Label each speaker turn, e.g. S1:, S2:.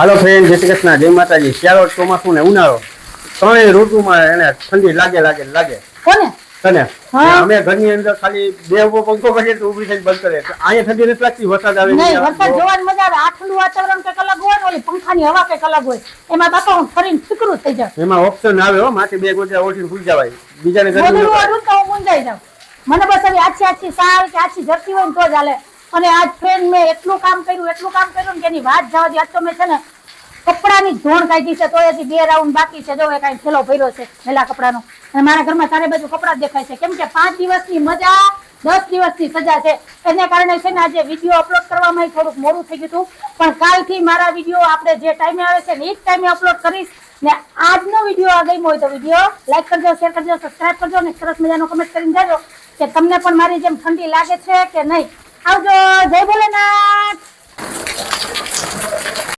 S1: હાલો friend જય શ્રી કૃષ્ણ જય માતાજી. શિયાળો ચોમાસું ને ઉનાળો. ત્રણેય ઋતુમાં એને ઠંડી લાગે લાગે લાગે.
S2: કોને?
S1: તને? અમે ઘરની અંદર ખાલી બે ઊભો પંખો કરીએ તો ઊભી થઈને બંધ કરે અહીંયા ઠંડી નથી લાગતી વરસાદ આવે
S2: નહીં વરસાદ જોવાની મજા આવે. આ ઠંડુ વાતાવરણ કંઈક અલગ હોય ઓલી પંખાની હવા કંઈક અલગ હોય. એમાં બાપા હું ફરીને ફીકરું થઈ જાય
S1: એમાં ઓપ્શન આવે હો માથે બે ગોજા ઓઠીને ભૂલી જવાય. બીજાને
S2: હું જાઉં. મને બસ આવી આછી આછી સાલ કે આછી જતી હોય ને તો જ હાલે. અને આજ ફ્રેન્ડ મેં એટલું કામ કર્યું, એટલું કામ કર્યું ને એની વાત જવા દે. આજ તો મેં છે ને કપડાની ધોણ કાઢી છે, તો હજી બે રાઉન્ડ બાકી છે. જો એ કાંઈ થેલો ભર્યો છે, મેલા કપડાનો. અને મારા ઘરમાં ચારે બાજુ કપડા દેખાય છે. કેમ કે પાંચ દિવસની મજા, દસ દિવસની સજા છે. એને કારણે છે ને આજે વીડિયો અપલોડ કરવામાં થોડુંક મોડું થઈ ગયું હતું. પણ કાલથી મારા વીડિયો આપણે જે ટાઈમે આવે છે ને એ જ ટાઈમે અપલોડ કરીશ. ને આજનો વીડિયો આ ગમ્યો હોય તો વીડિયો લાઈક કરજો શેર કરજો સબસ્ક્રાઈબ કરજો અને સરસ મજાનો કમેન્ટ કરીને જાજો કે તમને પણ મારી જેમ ઠંડી લાગે છે કે નહીં? 好多这